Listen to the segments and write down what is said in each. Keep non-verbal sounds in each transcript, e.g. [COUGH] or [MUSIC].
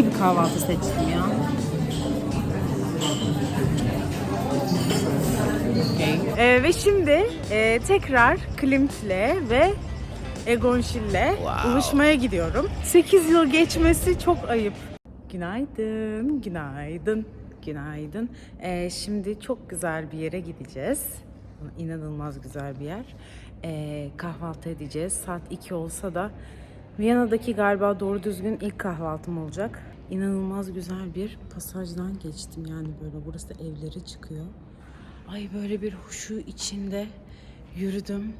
İyi bir kahvaltı seçtim ya. Ee, ve şimdi e, tekrar Klimt'le ve Egonşil'le buluşmaya gidiyorum. 8 yıl geçmesi çok ayıp. Günaydın, günaydın, günaydın. Ee, şimdi çok güzel bir yere gideceğiz. İnanılmaz güzel bir yer. Ee, kahvaltı edeceğiz. Saat 2 olsa da Viyana'daki galiba doğru düzgün ilk kahvaltım olacak. İnanılmaz güzel bir pasajdan geçtim yani böyle burası evlere çıkıyor. Ay böyle bir huşu içinde yürüdüm.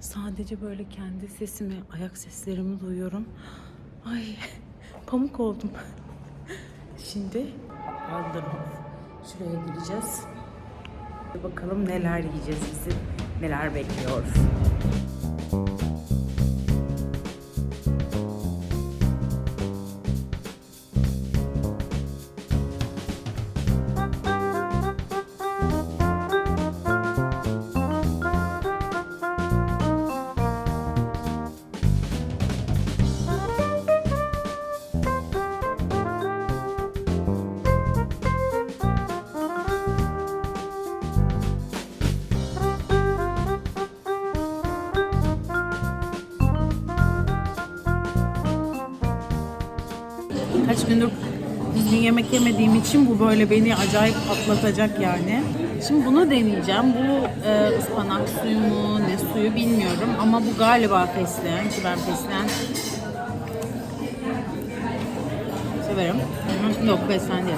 Sadece böyle kendi sesimi, ayak seslerimi duyuyorum. Ay [LAUGHS] pamuk oldum. [LAUGHS] Şimdi Alderhof. Şuraya gideceğiz. Bir Bakalım neler yiyeceğiz bizi, neler bekliyor. Gündür düzgün yemek yemediğim için bu böyle beni acayip patlatacak yani. Şimdi bunu deneyeceğim. Bu e, ıspanak suyu mu, ne suyu bilmiyorum ama bu galiba fesleğen ki ben fesleğen severim. Yok fesleğen değil.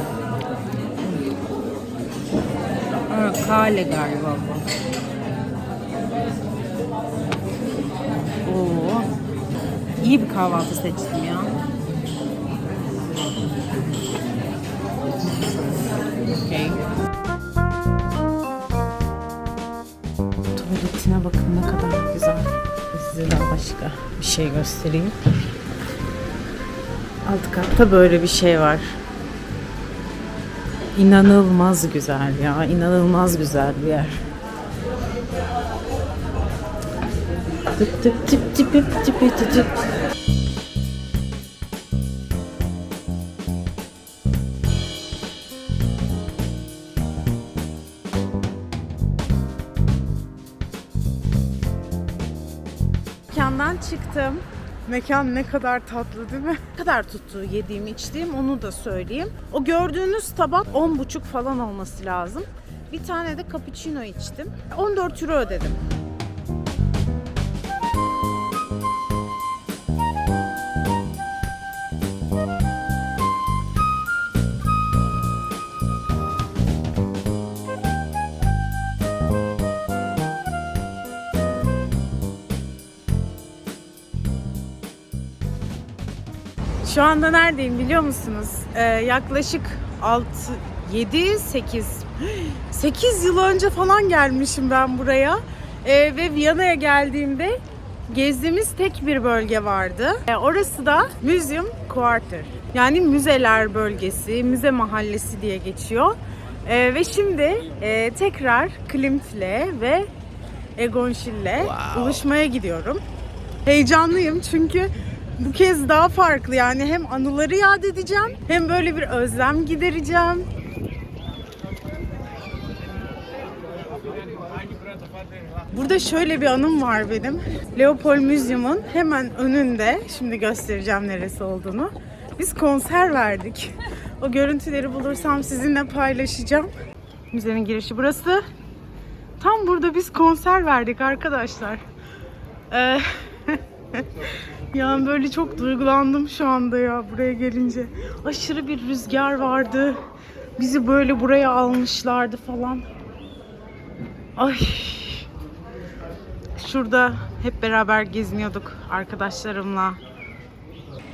Evet, kale galiba bu. Oo. İyi bir kahvaltı seçtim ya. Okey. Tuvaletine bakın ne kadar güzel. Size daha başka bir şey göstereyim. Alt katta böyle bir şey var. İnanılmaz güzel ya. inanılmaz güzel bir yer. Tıp tıp tıp tıp tıp tıp tıp tıp. Mekandan çıktım. Mekan ne kadar tatlı değil mi? Ne kadar tuttu yediğim içtiğim onu da söyleyeyim. O gördüğünüz tabak 10,5 falan olması lazım. Bir tane de cappuccino içtim. 14 euro ödedim. Şu anda neredeyim biliyor musunuz? Ee, yaklaşık 6, 7, 8, 8 yıl önce falan gelmişim ben buraya. Ee, ve Viyana'ya geldiğimde gezdiğimiz tek bir bölge vardı. Ee, orası da Museum Quarter. Yani müzeler bölgesi, müze mahallesi diye geçiyor. Ee, ve şimdi e, tekrar Klimt'le ve Egonşil'le buluşmaya gidiyorum. Heyecanlıyım çünkü bu kez daha farklı yani hem anıları yad edeceğim hem böyle bir özlem gidereceğim. Burada şöyle bir anım var benim. Leopold Museum'un hemen önünde, şimdi göstereceğim neresi olduğunu. Biz konser verdik. O görüntüleri bulursam sizinle paylaşacağım. Müzenin girişi burası. Tam burada biz konser verdik arkadaşlar. Ee, yani böyle çok duygulandım şu anda ya buraya gelince. Aşırı bir rüzgar vardı. Bizi böyle buraya almışlardı falan. Ay. Şurada hep beraber geziniyorduk arkadaşlarımla.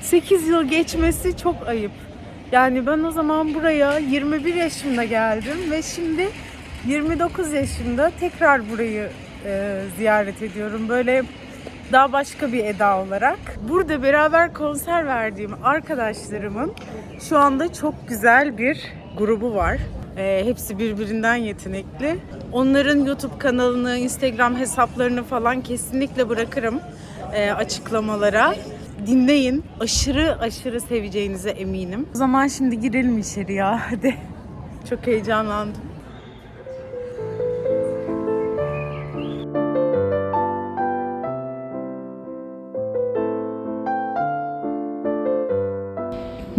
8 yıl geçmesi çok ayıp. Yani ben o zaman buraya 21 yaşımda geldim ve şimdi 29 yaşımda tekrar burayı e, ziyaret ediyorum. Böyle daha başka bir eda olarak. Burada beraber konser verdiğim arkadaşlarımın şu anda çok güzel bir grubu var. Ee, hepsi birbirinden yetenekli. Onların YouTube kanalını, Instagram hesaplarını falan kesinlikle bırakırım e, açıklamalara. dinleyin. Aşırı aşırı seveceğinize eminim. O zaman şimdi girelim içeri ya hadi. Çok heyecanlandım.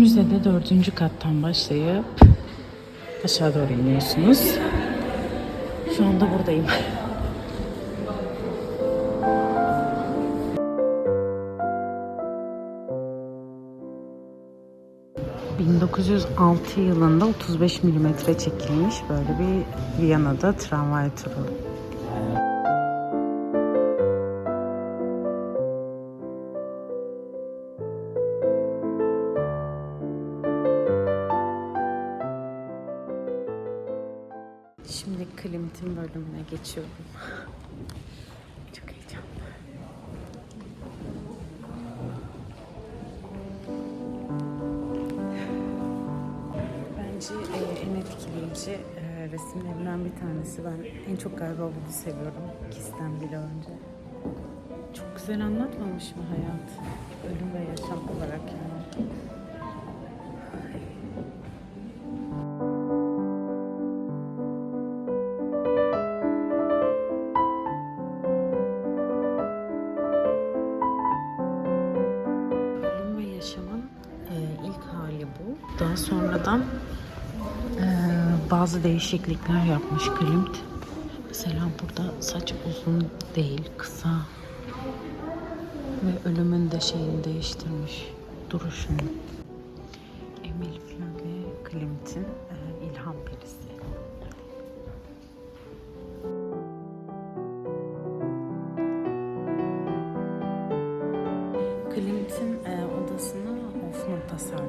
Müzede dördüncü kattan başlayıp aşağı doğru iniyorsunuz. Şu anda buradayım. ...1906 yılında 35 milimetre çekilmiş böyle bir Viyana'da tramvay turu. Şimdi Klimt'in bölümüne geçiyorum. Çok heyecanlı. Bence e, en etkileyici e, resimlerinden bir tanesi. Ben en çok galiba bunu seviyorum. Kisten bile önce. Çok güzel anlatmamış mı hayat? Ölüm ve yaşam olarak yani. Daha sonradan e, bazı değişiklikler yapmış Klimt. Mesela burada saç uzun değil, kısa. Ve ölümün de şeyini değiştirmiş, duruşunu. Emil Flöge Klimt'in e, ilham perisi.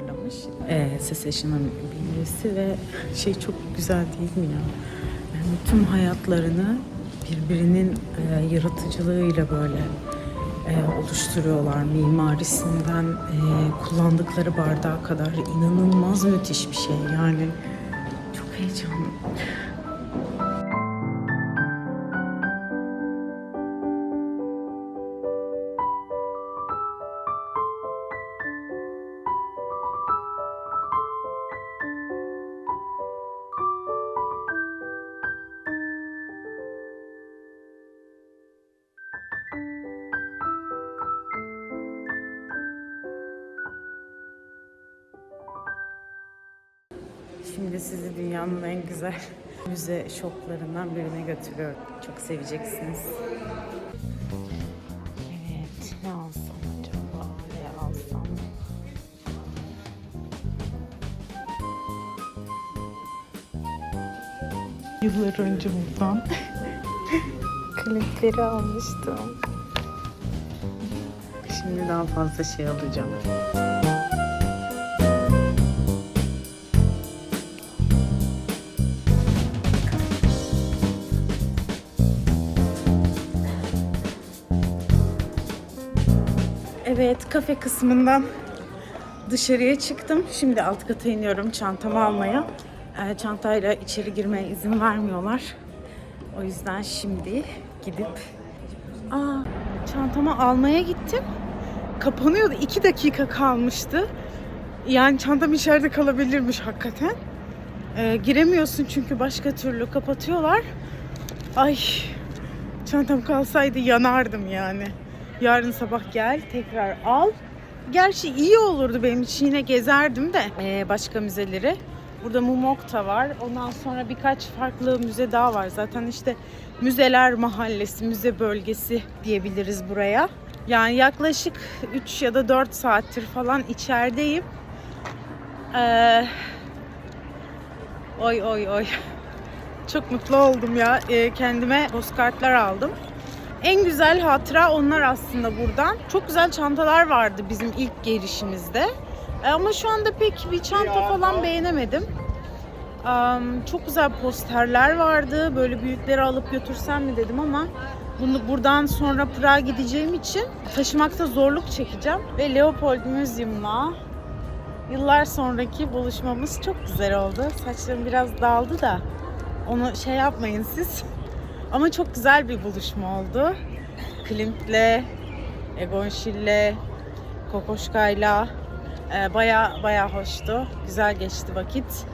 Tasarlamış. E, Secession'ın birisi ve şey çok güzel değil mi ya? Yani tüm hayatlarını birbirinin e, yaratıcılığıyla böyle e, oluşturuyorlar. Mimarisinden e, kullandıkları bardağa kadar inanılmaz müthiş bir şey. Yani çok heyecanlı. Şimdi sizi dünyanın en güzel [LAUGHS] müze şoklarından birine götürüyorum. Çok seveceksiniz. Evet, ne alsam acaba? Ne alsam? Yıllar önce buradan [LAUGHS] klipleri almıştım. Şimdi daha fazla şey alacağım. Evet, kafe kısmından dışarıya çıktım. Şimdi alt kata iniyorum çantamı almaya. Ee, çantayla içeri girmeye izin vermiyorlar. O yüzden şimdi gidip... Aa, çantamı almaya gittim. Kapanıyordu. iki dakika kalmıştı. Yani çantam içeride kalabilirmiş hakikaten. Ee, giremiyorsun çünkü başka türlü kapatıyorlar. Ay çantam kalsaydı yanardım yani. Yarın sabah gel tekrar al. Gerçi iyi olurdu benim için yine gezerdim de ee, başka müzeleri. Burada Mumokta var. Ondan sonra birkaç farklı müze daha var. Zaten işte müzeler mahallesi, müze bölgesi diyebiliriz buraya. Yani yaklaşık 3 ya da 4 saattir falan içerideyim. Ee, oy oy oy. Çok mutlu oldum ya. Ee, kendime postkartlar aldım. En güzel hatıra onlar aslında buradan. Çok güzel çantalar vardı bizim ilk gelişimizde. E, Ama şu anda pek bir çanta falan beğenemedim. Çok güzel posterler vardı. Böyle büyükleri alıp götürsem mi dedim ama bunu buradan sonra Prag'a gideceğim için taşımakta zorluk çekeceğim. Ve Leopold Museum'la yıllar sonraki buluşmamız çok güzel oldu. Saçlarım biraz dağıldı da onu şey yapmayın siz. [LAUGHS] Ama çok güzel bir buluşma oldu. Klimt'le, Egon Schill'le, Kokoşka'yla e, baya baya hoştu. Güzel geçti vakit.